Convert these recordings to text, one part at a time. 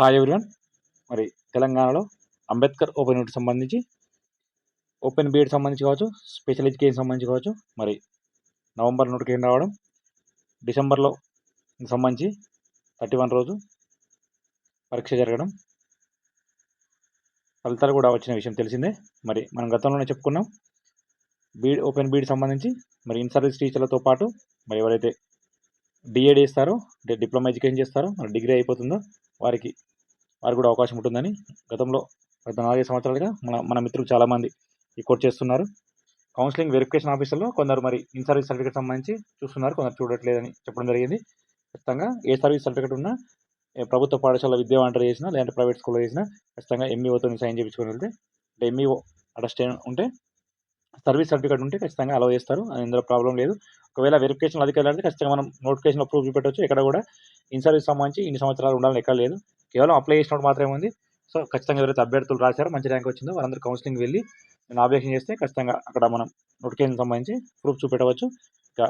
Hi everyone మరి తెలంగాణలో Ambedkar open unit సంబంధించి ఓపెన్ బీఎడ్ సంబంధించి కావచ్చు స్పెషల్ ఎడ్యుకేషన్ సంబంధించి కావచ్చు మరి నవంబర్ నోటిఫికేషన్ రావడం డిసెంబర్లో సంబంధించి థర్టీ వన్ రోజు పరీక్ష జరగడం ఫలితాలు కూడా వచ్చిన విషయం తెలిసిందే. మరి మనం గతంలోనే చెప్పుకున్నాం బీడ్ ఓపెన్ బీడ్ సంబంధించి మరి ఇన్ సర్వీస్ టీచర్లతో పాటు మరి ఎవరైతే డిఎడ్ చేస్తారో అంటే డిప్లొమా ఎడ్యుకేషన్ చేస్తారో మరి డిగ్రీ అయిపోతుందో వారికి వారికి కూడా అవకాశం ఉంటుందని గతంలో గత నాలుగైదు సంవత్సరాలుగా మన మన మిత్రులు చాలామంది ఈ కోర్స్ చేస్తున్నారు. కౌన్సిలింగ్ వెరిఫికేషన్ ఆఫీసర్లో కొందరు మరి ఇన్ సర్వీస్ సర్టిఫికేట్ సంబంధించి చూస్తున్నారు కొందరు చూడట్లేదని చెప్పడం జరిగింది. ఖచ్చితంగా ఏ సర్వీస్ సర్టిఫికేట్ ఉన్నా ఏ ప్రభుత్వ పాఠశాల విద్యా వంటలు చేసినా లేదంటే ప్రైవేట్ స్కూల్లో చేసినా ఖచ్చితంగా ఎంఈఓతో సైన్ చేయించుకొని వెళ్తే ఎంఈఓ అటెస్టేషన్ ఉంటే సర్వీస్ సర్టిఫికేట్ ఉంటే ఖచ్చితంగా అలౌ చేస్తారు. ఇందులో ప్రాబ్లం లేదు. ఒకవేళ వెరిఫికేషన్ అధికారులు అయితే ఖచ్చితంగా మనం నోటిఫికేషన్ ప్రూఫ్ చూపెట్టవచ్చు ఇక్కడ కూడా ఇన్ సర్వీస్ సంబంధించి ఇన్ని సంవత్సరాలు ఉండాలని ఎక్కడ లేదు. కేవలం అప్లై చేసినప్పుడు మాత్రమే ఉంది. సో ఖచ్చితంగా ఎవరైతే అభ్యర్థులు రాశారో మంచి ర్యాంక్ వచ్చిందో వాళ్ళందరూ కౌన్సిలింగ్ వెళ్ళి నేను ఆబ్జెక్షన్ చేస్తే ఖచ్చితంగా అక్కడ మనం నోటిఫికేషన్ సంబంధించి ప్రూఫ్ చూపెట్టవచ్చు. ఇంకా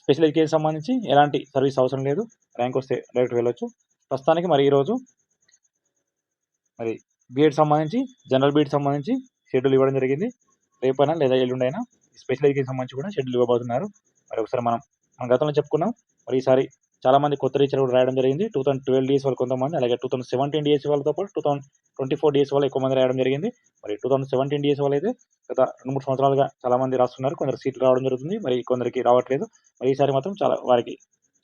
స్పెషల్ ఎడ్యుకేషన్ సంబంధించి ఎలాంటి సర్వీస్ అవసరం లేదు. ర్యాంక్ వస్తే డైరెక్ట్ వెళ్ళొచ్చు. ప్రస్తుతానికి మరి ఈరోజు మరి బీఎడ్ సంబంధించి జనరల్ బీఎడ్ సంబంధించి షెడ్యూల్ ఇవ్వడం జరిగింది. రేపైనా లేదా ఎల్లుండైనా స్పెషల్ ఎడ్యుకేషన్ సంబంధించి కూడా షెడ్యూల్ ఇవ్వబోతున్నారు. మరి ఒకసారి మనం మన గతంలో చెప్పుకున్నాం మరి ఈసారి చాలామంది కొత్త టీచర్ కూడా రాయడం జరిగింది. టూ థౌసండ్ ట్వెల్వ్ డేస్ వాళ్ళు కొంతమంది అలాగే టూ థౌసండ్ సెవెంటీన్ డేస్ వాళ్ళతో పాటు two thousand twenty four days వాళ్ళు ఎక్కువ మంది రాయడం జరిగింది. మరి టూ థౌసండ్ సెవెంటీన్ డేస్ వాళ్ళు అయితే గత రెండు మూడు సంవత్సరాలుగా చాలామంది రాస్తున్నారు. కొందరు సీట్లు రావడం జరుగుతుంది. మరి కొందరికి రావట్లేదు. మరి ఈసారి మాత్రం చాలా వారికి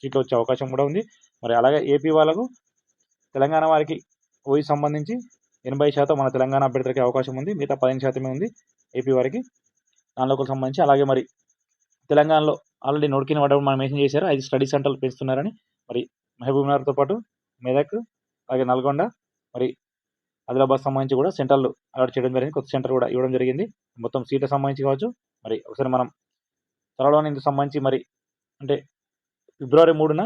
సీట్లు వచ్చే అవకాశం కూడా ఉంది. మరి అలాగే ఏపీ వాళ్ళకు తెలంగాణ వారికి ఓయి సంబంధించి ఎనభై శాతం మన తెలంగాణ అభ్యర్థులకి అవకాశం ఉంది. మిగతా పదిహేను శాతమే ఉంది. ఏపీ వారికి. దానిలోకి సంబంధించి అలాగే మరి తెలంగాణలో ఆల్రెడీ నోటికిన పడడం మనం మెన్షన్ చేశారు. ఐదు స్టడీ సెంటర్లు పెంచుతున్నారని మరి మహబూబ్నగర్తో పాటు మెదక్ అలాగే నల్గొండ మరి ఆదిలాబాద్ సంబంధించి కూడా సెంటర్లు అలాట్ చేయడం జరిగింది. కొత్త సెంటర్ కూడా ఇవ్వడం జరిగింది. మొత్తం సీట్లకు సంబంధించి కావచ్చు. మరి ఒకసారి మనం త్వరలోనే ఇందుకు సంబంధించి మరి అంటే ఫిబ్రవరి మూడున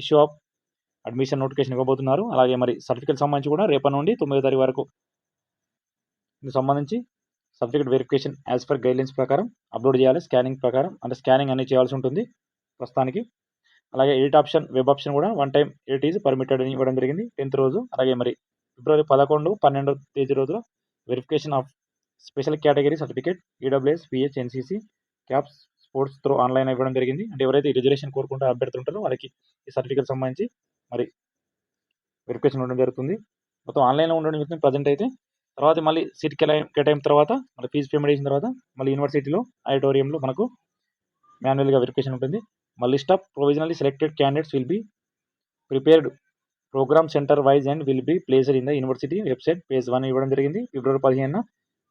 ఇష్యూ ఆఫ్ అడ్మిషన్ నోటిఫికేషన్ ఇవ్వబోతున్నారు. అలాగే మరి సర్టిఫికేట్ సంబంధించి కూడా రేపటి నుండి తొమ్మిదో తారీఖు వరకు ఇందుకు సంబంధించి certificate verification as per guidelines ప్రకారం అప్లోడ్ చేయాలి స్కానింగ్ ప్రకారం. అంటే స్కానింగ్ అనేది చేయాల్సి ఉంటుంది ప్రస్తుతానికి. అలాగే ఎడిట్ ఆప్షన్ వెబ్ ఆప్షన్ కూడా one time edit is permitted అని ఇవ్వడం జరిగింది టెన్త్ రోజు. అలాగే మరి ఫిబ్రవరి పదకొండు పన్నెండో తేదీ రోజున verification of special category certificate EWS PH NCC CAPs sports through online ఇవ్వడం జరిగింది. అంటే ఎవరైతే రిజర్వేషన్ కోరుకుంటూ అభ్యర్థులు ఉంటారో వాళ్ళకి ఈ సర్టిఫికేట్ సంబంధించి మరి వెరిఫికేషన్ ఉండడం జరుగుతుంది. మొత్తం ఆన్లైన్లో ఉండడం జరుగుతుంది. ప్రజెంట్ అయితే తర్వాత మళ్ళీ సీట్ కేటాయి కేటాయిన తర్వాత మళ్ళీ ఫీజు పేమెంట్ చేసిన తర్వాత మళ్ళీ యూనివర్సిటీలో ఆడిటోరియంలో మనకు మాన్యువల్గా వెరిఫికేషన్ ఉంటుంది. మళ్ళీ list of provisionally selected candidates will be prepared programme centre wise and will be placed in the university website page one ఇవ్వడం జరిగింది ఫిబ్రవరి పదిహేను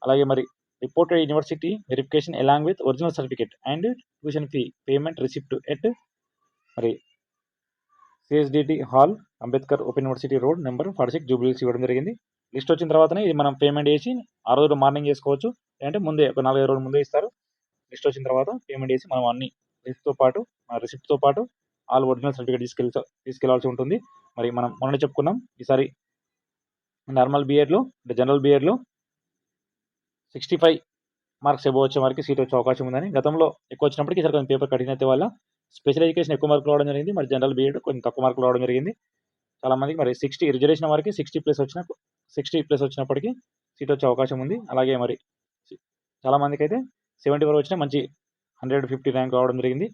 అలాగే మరి reported university verification along with original certificate and tuition fee payment receipt at మరి CSDT hall Ambedkar open university road number forty six జూబ్లీస్ ఇవ్వడం జరిగింది. List వచ్చిన తర్వాతనే ఇది మనం పేమెంట్ చేసి ఆ రోజు మార్నింగ్ చేసుకోవచ్చు. లేదంటే ముందే ఒక నాలుగైదు రోజులు ముందే ఇస్తారు. లిస్ట్ వచ్చిన తర్వాత పేమెంట్ చేసి మనం అన్ని లిస్ట్తో పాటు మన రిసిప్ట్తో పాటు ఆల్ ఒరిజినల్ సర్టిఫికేట్ తీసుకెళ్ళి తీసుకెళ్ళాల్సి ఉంటుంది. మరి మనం మొన్న చెప్పుకున్నాం ఈసారి నార్మల్ బీఎడ్లో అంటే జనరల్ బీఎడ్లో సిక్స్టీ ఫైవ్ మార్క్స్ ఎబో వచ్చే వారికి సీట్ వచ్చే అవకాశం ఉందని. గతంలో ఎక్కువ వచ్చినప్పటికీ ఈసారి కొంచెం పేపర్ కఠినత వల్ల స్పెషల్ ఎడ్యుకేషన్ ఎక్కువ మార్కులు రావడం జరిగింది. మరి జనరల్ బీఎడ్ కొంచెం తక్కువ మార్కులు రావడం జరిగింది. చాలామందికి మరి సిక్స్టీ రిజర్వేషన్ వారికి సిక్స్టీ ప్లస్ వచ్చిన సిక్స్టీ ప్లస్ వచ్చినప్పటికీ సీట్ వచ్చే అవకాశం ఉంది. అలాగే మరి చాలామందికి అయితే సెవెంటీ వరకు వచ్చిన మంచి హండ్రెడ్ ఫిఫ్టీ ర్యాంక్ రావడం జరిగింది.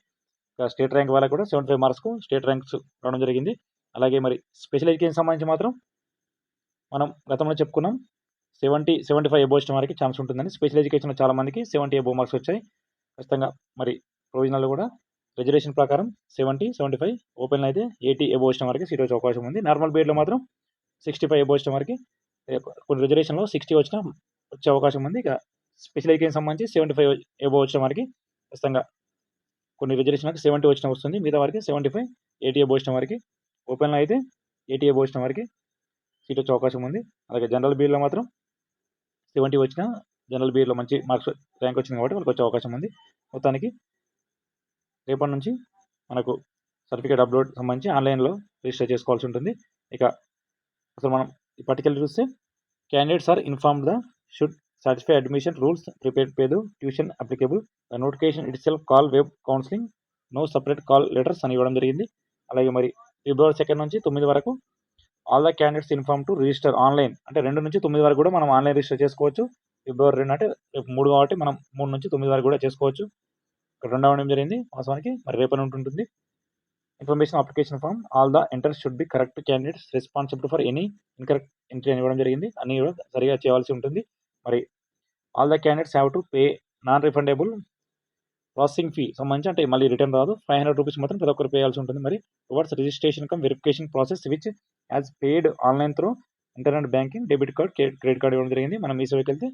స్టేట్ ర్యాంక్ వాళ్ళకి కూడా సెవెంటీ ఫైవ్ మార్క్స్కు స్టేట్ ర్యాంక్స్ రావడం జరిగింది. అలాగే మరి స్పెషల్ ఎడ్యుకేషన్ సంబంధించి మాత్రం మనం గతంలో చెప్పుకున్నాం. సెవెంటీ సెవెంటీ ఫైవ్ ఎబో వచ్చిన వారికి ఛాన్స్ ఉంటుందని స్పెషల్ ఎడ్యుకేషన్లో చాలా మందికి సెవెంటీ ఎబో మార్క్స్ వచ్చాయి. ఖచ్చితంగా మరి ప్రొవిజనల్ కూడా రిజర్వేషన్ ప్రకారం సెవెంటీ సెవెంటీ ఫైవ్ ఓపెన్లో అయితే ఎయిటీ ఎబో వచ్చిన వారికి సీట్ వచ్చే అవకాశం ఉంది. నార్మల్ బీఎడ్లో మాత్రం సిక్స్టీ ఫైవ్ ఎబో వచ్చిన వారికి కొన్ని రిజర్వేషన్లో సిక్స్టీ వచ్చిన వచ్చే అవకాశం ఉంది. ఇక స్పెషల్ ఎడ్యుకేషన్ సంబంధించి సెవెంటీ ఫైవ్ ఎబో వచ్చిన వారికి ఖచ్చితంగా కొన్ని రిజర్వేషన్కి సెవెంటీ వచ్చిన వస్తుంది. మిగతా వారికి సెవెంటీ ఫైవ్ ఎయిటీ ఎబో వచ్చిన వారికి ఓపెన్లో అయితే ఎయిటీ ఎబో వచ్చిన వారికి సీట్ వచ్చే అవకాశం ఉంది. అలాగే జనరల్ బీలో మాత్రం సెవెంటీ వచ్చిన జనరల్ బీలో మంచి మార్క్స్ ర్యాంక్ వచ్చింది కాబట్టి వాళ్ళకి వచ్చే అవకాశం ఉంది. మొత్తానికి రేపటి నుంచి మనకు సర్టిఫికేట్ అప్లోడ్ సంబంధించి ఆన్లైన్లో రిజిస్టర్ చేసుకోవాల్సి ఉంటుంది. ఇక అసలు మనం ఈ పర్టికులర్ చూస్తే candidates are inform the should satisfy admission rules prepare పేదు tuition applicable the notification itself call web counselling no separate call letters అని ఇవ్వడం జరిగింది. అలాగే మరి ఫిబ్రవరి సెకండ్ నుంచి తొమ్మిది వరకు all the candidates inform to register online అంటే రెండు నుంచి తొమ్మిది వరకు కూడా మనం ఆన్లైన్ రిజిస్టర్ చేసుకోవచ్చు. ఫిబ్రవరి రెండు అంటే రేపు మూడు కాబట్టి మనం మూడు నుంచి తొమ్మిది వరకు కూడా చేసుకోవచ్చు. ఇక్కడ రెండవ జరిగింది. వాస్తవానికి మరి రేపని ఉంటుంది information application form all the enters should be correct candidates responsible for any incorrect entry అని ఇవ్వడం జరిగింది. అన్ని కూడా సరిగా చేయాల్సి ఉంటుంది. మరి all the candidates have to pay non refundable processing fee సంబంధించి అంటే మళ్ళీ రిటర్న్ రాదు. ఫైవ్ హండ్రెడ్ రూపీస్ మాత్రం ప్రతి ఒక్కరు పేయాల్సి ఉంటుంది. మరి towards registration cum verification process which as paid online through internet banking debit card credit card ఇవ్వడం జరిగింది. మనం మీ సేవకి వెళ్తే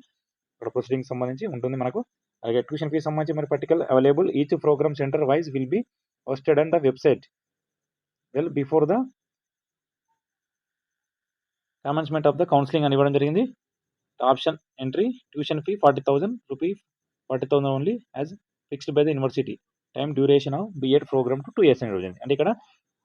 ఇక్కడ ప్రొసీడింగ్ సంబంధించి ఉంటుంది మనకు. అలాగే ట్యూషన్ ఫీ సంబంధించి మరి particular available each programme centre wise will be hosted and the website well before the commencement of the counselling అని ఇవ్వడం జరిగింది. Option entry tuition fee forty thousand rupee forty thousand only as fixed by the university time duration of B Ed programme to two years అని ఇవ్వడం అంటే ఇక్కడ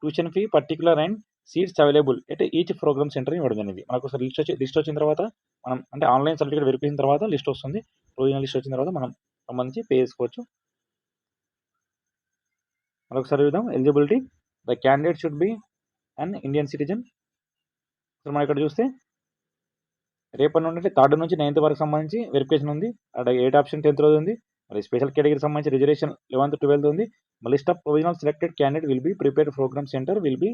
tuition fee particular and seats available అంటే each programme centre ఇవ్వడం జరిగింది. మనకు list వచ్చి list వచ్చిన తర్వాత మనం అంటే ఆన్లైన్ సర్టిఫికేట్ వెరిఫికేషన్ తర్వాత లిస్ట్ వస్తుంది. ప్రొవిజనల్ లిస్ట్ వచ్చిన తర్వాత మనం సంబంధించి పే చేసుకోవచ్చు. మరొకసారి చూద్దాం. Eligibility the candidate should be and Indian citizen so మనం ఇక్కడ చూస్తే రేపటి నుండి థర్డ్ నుంచి నైన్త్ వరకు సంబంధించి వెరిఫికేషన్ ఉంది. అక్కడ ఎయిట్ ఆప్షన్ టెన్త్ రోజు ఉంది. మరి స్పెషల్ కేటగిరీ సంబంధించి రిజర్వేషన్ లెవెన్త్ ట్వెల్త్ ఉంది. List of provisional selected candidate will be prepared programme centre will be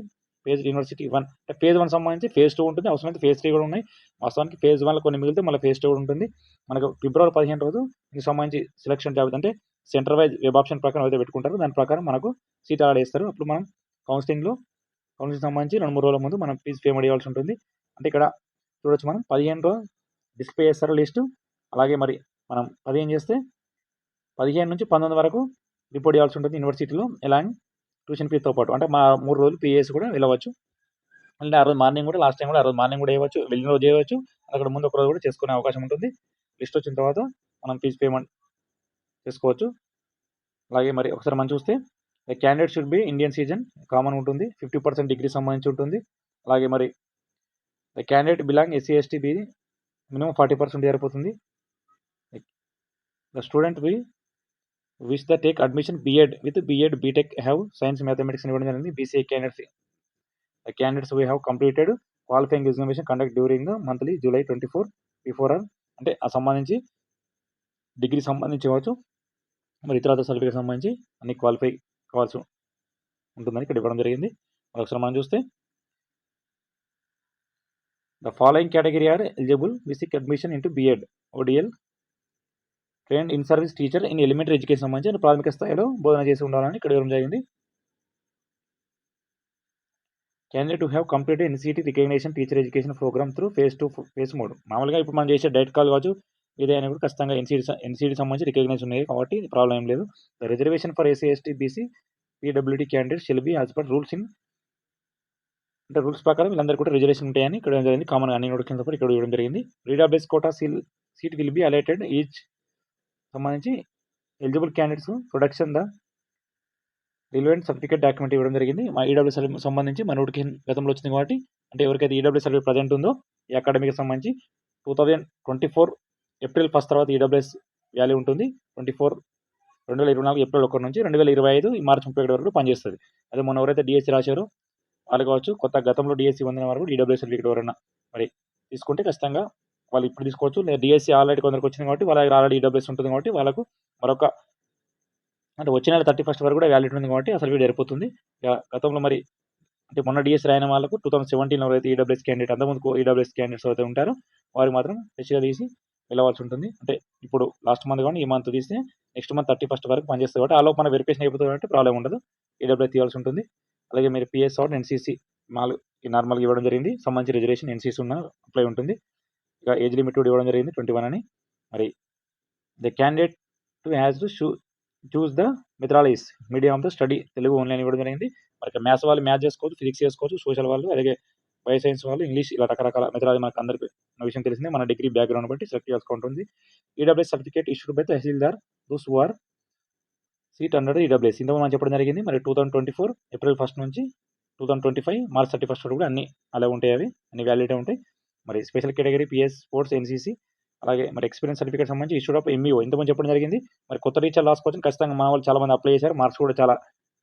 phase university one అంటే ఫేజ్ వన్ సంబంధించి ఫేజ్ టూ ఉంటుంది. అవసరమైతే ఫేజ్ త్రీ కూడా ఉన్నాయి. వాస్తవానికి ఫేజ్ వన్లో కొన్ని మిగిలితే మళ్ళీ ఫేజ్ టూ కూడా ఉంటుంది. మనకు ఫిబ్రవరి పదిహేను రోజు దీనికి సంబంధించి సెలక్షన్ జాబితా. అంటే సెంటర్ వైజ్ వెబ్ ఆప్షన్ ప్రకారం అయితే పెట్టుకుంటారు. దాని ప్రకారం మనకు సీట్ అలాడ్ చేస్తారు. అప్పుడు మనం కౌన్సిలింగ్లో కౌన్సిలింగ్ సంబంధించి రెండు మూడు రోజుల ముందు మనం ఫీజు పేమెంట్ చేయాల్సి ఉంటుంది. అంటే ఇక్కడ చూడొచ్చు మనం పదిహేను రోజు డిస్ప్లే చేస్తారు లిస్టు అలాగే మరి మనం పదిహేను చేస్తే పదిహేను నుంచి పంతొమ్మిది వరకు రిపోర్ట్ చేయాల్సి ఉంటుంది యూనివర్సిటీలో ఎలా ట్యూషన్ ఫీజుతో పాటు అంటే మా మూడు రోజులు పిఎస్ కూడా వెళ్ళవచ్చు. అంటే ఆ రోజు మార్నింగ్ కూడా లాస్ట్ టైం కూడా ఆ రోజు మార్నింగ్ కూడా వేయవచ్చు వెళ్ళిన రోజు చేయవచ్చు. అక్కడ ముందు ఒక రోజు కూడా చేసుకునే అవకాశం ఉంటుంది. లిస్ట్ వచ్చిన తర్వాత మనం ఫీజు పేమెంట్ చేసుకోవచ్చు. అలాగే మరి ఒకసారి మనం చూస్తే the candidate should be Indian citizen common ఉంటుంది ఫిఫ్టీ పర్సెంట్ డిగ్రీ సంబంధించి ఉంటుంది. అలాగే మరి the candidate belong SC ST be minimum forty percent జరిపోతుంది the student be which the take admission B Ed with B Ed B Tech have science mathematics ఇవ్వడం జరిగింది BCA candidates the candidates we have completed qualifying examination conduct during monthly July twenty four before అంటే ఆ సంబంధించి degree సంబంధించి ఇవ్వచ్చు మరి ఇతర certificate సంబంధించి అన్ని క్వాలిఫై కావాల్సి ఉంటుందని ఇక్కడ ఇవ్వడం జరిగింది. మరొకసారి మనం చూస్తే the following category are eligible విసిక్ admission into B Ed ODL train in service teacher in elementary education సంబంధించి ప్రాథమిక స్థాయిలో బోధన చేసి ఉండాలని ఇక్కడ ఇవ్వడం జరిగింది. Candidate to have completed NCT recognition teacher education programme through face to face mode మామూలుగా ఇప్పుడు మనం చేసే డైట్ కాల్ కావచ్చు ఏదైనా కూడా ఖచ్చితంగా ఎన్సీడీ ఎన్సీడీ సంబంధించి రికగ్నైజ్ ఉన్నాయి కాబట్టి ప్రాబ్లం ఏం లేదు. The reservation for SC ST BC PWD candidate shall be as per rules in అంటే రూల్స్ ప్రకారం వీళ్ళందరూ కూడా రిజర్వేషన్ ఉంటాయని ఇక్కడ జరిగింది. కామన్ అన్ని నోట్ కింద ఇక్కడ ఇవ్వడం జరిగింది. రీడాబేస్ quota seal seat will be allotted each సంబంధించి eligible candidates production the relevant certificate document ఇవ్వడం జరిగింది. మా ఈడబ్ల్యూ సర్వీస్ సంబంధించి మన నోటికి గతంలో వచ్చింది కాబట్టి అంటే ఎవరికైతే ఈడబ్ల్యూ సర్వీస్ ప్రజెంట్ ఉందో ఈ అకాడమీకి సంబంధించి two thousand twenty four April first తర్వాత ఈడబ్ల్యూఎస్ వ్యాల్యూ ఉంటుంది. ట్వంటీ ఫోర్ రెండు వేల ఇరవై నాలుగు ఏప్రిల్ ఒకటి నుంచి రెండు వేల ఇరవై ఐదు మార్చి ముప్పై ఒకటి వరకు పనిచేస్తుంది. అదే మొన్న ఎవరైతే డిఎస్సి రాశారో వాళ్ళు కావచ్చు కొత్త గతంలో డిఎస్సి పొందిన వరకు ఈడబ్ల్యూఎస్ సర్టిఫికేట్ ఎవరైనా మరి తీసుకుంటే ఖచ్చితంగా వాళ్ళు ఇప్పుడు తీసుకోవచ్చు. లేదా డిఎస్సి ఆల్రెడీ కొందరికి వచ్చింది కాబట్టి వాళ్ళ ఆల్రెడీ ఈడబ్ల్యూఎస్ ఉంటుంది కాబట్టి వాళ్ళకు మరొక అంటే వచ్చిన నెల థర్టీ ఫస్ట్ వరకు కూడా వ్యాలిడ్ ఉంది కాబట్టి అసలు వీడు సరిపోతుంది గతంలో మరి అంటే మొన్న డిఎస్ రాయన వాళ్ళకు టూ థౌసండ్ సెవెంటీన్లో ఎవరైతే ఈడబ్ల్యూఎస్ క్యాండిడేట్ అంతకుముందు ఈడబ్ల్యూఎస్ క్యాండిడేట్స్ అయితే ఉంటారో వారికి మాత్రం ఫ్రెష్గా తీసి వెళ్ళవలసి ఉంటుంది. అంటే ఇప్పుడు లాస్ట్ మంత్ కానీ ఈ మంత్ తీస్తే నెక్స్ట్ మంత్ థర్టీ ఫస్ట్ వరకు పనిచేస్తుంది కాబట్టి ఆ లోపు మన వెరిఫికేషన్ అయిపోతుంది కాబట్టి ప్రాబ్లం ఉండదు. ఈడబ్ల్యూఎస్ తీయాల్సి ఉంటుంది. అలాగే మీరు పిఎస్ అవుట్ ఎన్సీసీ మాల్ నార్మల్గా ఇవ్వడం జరిగింది. సంబంధించి రిజర్వేషన్ ఎన్సీసీ ఉన్న అప్లై ఉంటుంది. ఇక ఏజ్ లిమిట్ కూడా ఇవ్వడం జరిగింది ట్వంటీ వన్ అని. మరి the candidate to has to shoe choose the methodologies medium of the study Telugu only అని ఇవ్వడం జరిగింది. మరి మ్యాథ్స్ వాళ్ళు మ్యాథ్స్ చేసుకోవచ్చు ఫిజిక్స్ చేసుకోవచ్చు సోషల్ వాళ్ళు అలాగే బయో సైన్స్ వాళ్ళు ఇంగ్లీష్ ఇలా రకరకాల మెథడాలజీ మనకు అందరికీ విషయం తెలిసిందే. మన డిగ్రీ బ్యాక్గ్రౌండ్ బట్టి సెలెక్ట్ చేసుకుంటుంది EWS certificate issued by tahsildar those war seat under EWS ఇంత మనం చెప్పడం జరిగింది. మరి two thousand twenty four April first నుంచి two thousand twenty five March thirty first కూడా అన్ని అలా ఉంటాయి అవి. అన్ని వ్యాలిడిటీ ఉంటాయి. మరి special category PS sports NCC అలాగే మరి ఎక్స్పీరియన్స్ సర్టిఫికేట్ సంబంధించి ఇష్యూడ్ ఆఫ్ ఎంఈఓ ఇంతమంది చెప్పడం జరిగింది. మరి కొత్త టీచర్ రాసుకోవచ్చు ఖచ్చితంగా మా వాళ్ళు చాలా మంది అప్లై చేశారు. మార్క్స్ కూడా చాలా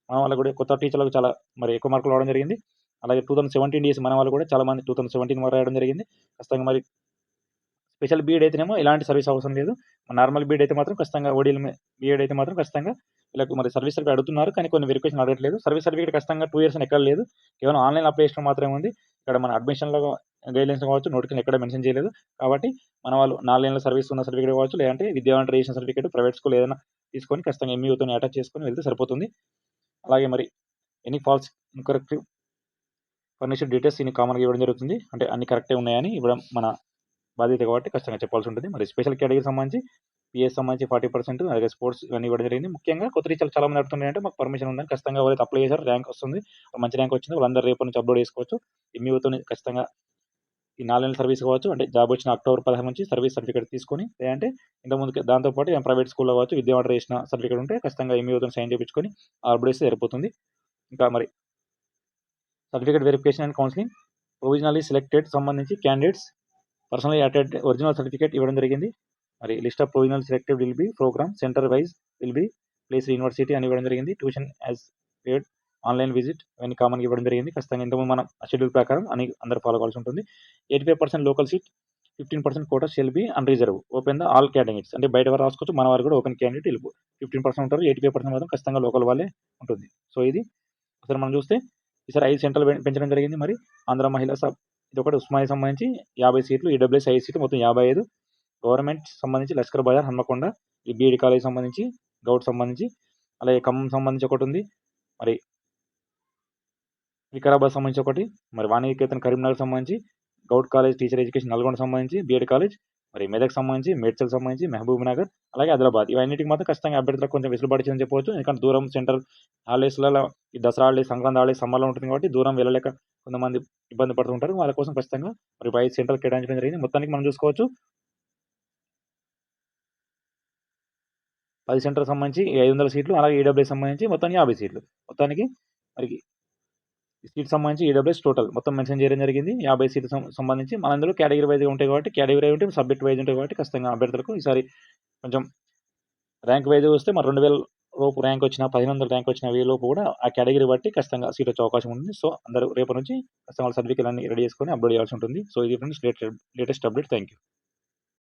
మా వాళ్ళకి కూడా కొత్త టీచర్లకు చాలా మరి ఎక్కువ మార్కులు రావడం జరిగింది. అలాగే టూ థౌసండ్ సెవెంటీన్ డేస్ మన వాళ్ళు కూడా చాలా మంది టూ థౌసండ్ సెవెంటీన్ వరకు రాయడం జరిగింది. ఖచ్చితంగా మరి స్పెషల్ బీఎడ్ అయితేనేమో ఎలాంటి సర్వీస్ అవసరం లేదు. నార్మల్ బీడ్ అయితే మాత్రం ఖచ్చితంగా ఓడిఎల్ బీఎడ్ అయితే మాత్రం ఖచ్చితంగా వీళ్ళకి మరి సర్వీస్ సర్టిఫికేట్ అడుగుతున్నారు. కానీ కొన్ని వెరిఫికేషన్ అడగట్లేదు సర్వీస్ సర్టిఫికేట్ ఖచ్చితంగా టూ ఇయర్స్ ఎక్కడ లేదు. కేవలం ఆన్లైన్ అప్లికేషన్ మాత్రమే ఉంది. ఇక్కడ మన అడ్మిషన్లో గైడ్లైన్స్ కావచ్చు నోటిఫికేషన్ ఎక్కడ మెన్షన్ చేయలేదు. కాబట్టి మన వాళ్ళు నాలుగేళ్ళ సర్వీస్ ఉన్న సర్టిఫికేట్ కావచ్చు లేదంటే విద్యావంత రిజిస్ట్రేషన్ సర్టిఫికేట్ ప్రైవేట్ స్కూల్ ఏదైనా తీసుకొని ఖచ్చితంగా ఎంఈతో అటాచ్ చేసుకొని వెళ్తే సరిపోతుంది. అలాగే మరి any false incorrect furnished details ఇన్ని కామన్గా ఇవ్వడం జరుగుతుంది. అంటే అన్ని కరెక్టే ఉన్నాయని ఇవ్వడం మన బాధ్యత కాబట్టి ఖచ్చితంగా చెప్పాల్సి ఉంటుంది. మరి స్పెషల్ కేటగిరీ సంబంధించి పిఎస్ సంబంధించి ఫార్టీ పర్సెంట్ అలాగే స్పోర్ట్స్ ఇవన్నీ ఇవ్వడం జరిగింది. ముఖ్యంగా కొత్త రీచాలు చాలా మంది అడుగుతున్నాయంటే మాకు పర్మిషన్ ఉందని ఖచ్చితంగా ఎవరైతే అప్లై చేశారు. ర్యాంక్ వస్తుంది. మంచి ర్యాంక్ వచ్చింది. వాళ్ళందరూ రేపు నుంచి అప్లోడ్ చేసుకోవచ్చు. ఎంఈఓతో ఖచ్చితంగా ఈ నాలుగు సర్వీస్ కావచ్చు. అంటే జాబ్ వచ్చిన అక్టోబర్ పదహారు నుంచి సర్వీస్ సర్టిఫికేట్ తీసుకొని లేదంటే ఇంతకుముందు దాంతోపాటు ఏం ప్రైవేట్ స్కూల్లో కావచ్చు విద్యావంట చేసిన సర్టిఫికేట్ ఉంటే ఖచ్చితంగా ఎంఈఓతో సైన్ చేయించుకొని అప్లోడ్ చేస్తే సరిపోతుంది. ఇంకా మరి certificate verification and counselling provisionally selected సంబంధించి క్యాండిడేట్స్ పర్సనలీ అటెడ్ ఒరిజినల్ సర్టిఫికేట్ ఇవ్వడం జరిగింది. మరి list of provisional selected will be programme centre wise will be place university అని ఇవ్వడం జరిగింది. Tuition as paid online visit అవన్నీ కామన్గా ఇవ్వడం జరిగింది. ఖచ్చితంగా ఇంతకుముందు మనం షెడ్యూల్ ప్రకారం అని అందరూ ఫాలో కావాల్సి ఉంటుంది. Eighty five percent local seat fifteen percent quota shall be unreserved open the all candidates అంటే బయట వారు రాసుకోవచ్చు మన వారు కూడా ఓపెన్ క్యాండిడేట్ వెళ్ళిపో ఫిఫ్టీన్ పర్సెంట్ ఉంటారు ఎయిటీ ఫైవ్ పర్సెంట్ మాత్రం ఖచ్చితంగా లోకల్ వాళ్ళే ఉంటుంది. సో ఇది అసలు మనం చూస్తే ఈసారి ఐదు సెంటర్లు పెంచడం జరిగింది. మరి ఆంధ్ర మహిళా సబ్ ఇది ఒకటి ఉస్మానియా సంబంధించి యాభై సీట్లు ఈడబ్ల్యూఎస్ ఐదు సీట్లు మొత్తం యాభై ఐదు. గవర్నమెంట్ సంబంధించి లష్కర్ బజార్ హన్మకొండ ఈ బీఈడి కాలేజ్ సంబంధించి గౌట్ సంబంధించి అలాగే ఖమ్మం సంబంధించి ఒకటి ఉంది. మరి వికారాబాద్ సంబంధించి ఒకటి మరి వాణికేతన్ కరీంనగర్ సంబంధించి govt college teacher education Nalgonda సంబంధించి బీఎడ్ కాలేజ్ మరి మెదక్ సంబంధించి మేడ్చల్ సంబంధించి మహబూబ్ నగర్ అలాగే ఆదిలాబాద్. ఇవన్నిటికి మాత్రం ఖచ్చితంగా అభ్యర్థులకు కొంచెం వెసులుబాటు చేయని చెప్పవచ్చు ఎందుకంటే దూరం సెంట్రల్ హాలిడేస్లలో ఈ దసరా హాలిడేస్ సంక్రాంతి హాలిడేస్ సమ్మర్లో ఉంటుంది కాబట్టి దూరం వెళ్ళలేక కొంతమంది ఇబ్బంది పడుతుంటారు. వాళ్ళ కోసం ఖచ్చితంగా మరి ఐదు సెంటర్ కేటాయించడం జరిగింది. మొత్తానికి మనం చూసుకోవచ్చు. పది సెంటర్ సంబంధించి ఐదు వందల సీట్లు అలాగే ఈడబ్ల్యూ సంబంధించి మొత్తానికి యాభై సీట్లు. మొత్తానికి మరి సీట్ సంబంధించి ఈడబ్ల్యూఎస్ టోటల్ మొత్తం మెన్షన్ చేయడం జరిగింది. యాభై సీట్లు సంబంధించి మన అందులో కేటగిరీ వైజ్గా ఉంటాయి కాబట్టి కేటగిరీ ఉంటే సబ్జెక్ట్ వైజ్ ఉంటాయి కాబట్టి ఖచ్చితంగా అభ్యర్థులకు ఈసారి కొంచెం ర్యాంక్ వైజ్ వస్తే మరి రెండు వేల లోపు ర్యాంక్ వచ్చిన పదిహేను వందల ర్యాంక్ వచ్చిన వెయ్యి లోపు కూడా ఆ కేటగిరీ బట్టి ఖచ్చితంగా సీట్ వచ్చే అవకాశం ఉంది సో అందరూ రేపటి నుంచి ఖచ్చితంగా సర్టిఫికేట్ అన్ని రెడీ చేసుకొని అప్లోడ్ చేయాల్సి ఉంటుంది. సో ఇది friends latest latest update thank you